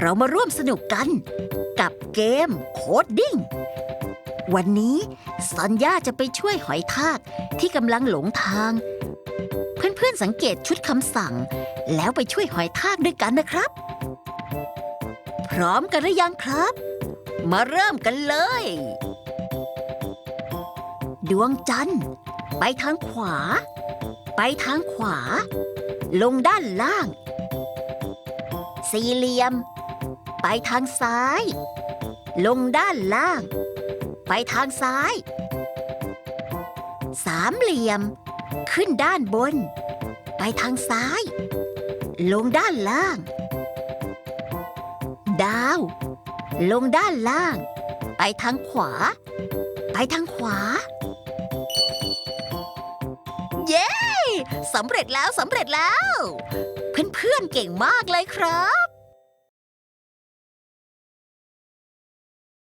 เรามาร่วมสนุกกัน กับเกมโคดดิ้ง วันนี้สัญญาจะไปช่วยหอยทากที่กำลังหลงทาง เพื่อนๆสังเกตชุดคำสั่ง แล้วไปช่วยหอยทากด้วยกันนะครับ พร้อมกันหรือยังครับ มาเริ่มกันเลย ดวงจันทร์ ไปทางขวา ไปทางขวา ลงด้านล่างสี่เหลี่ยม ไปทางซ้าย ลงด้านล่าง ไปทางซ้าย สามเหลี่ยม ขึ้นด้านบน ไปทางซ้าย ลงด้านล่าง ดาว ลงด้านล่าง ไปทางขวา ไปทางขวา เย้สำเร็จแล้วสำเร็จแล้ว เพื่อนๆเก่งมากเลยครับ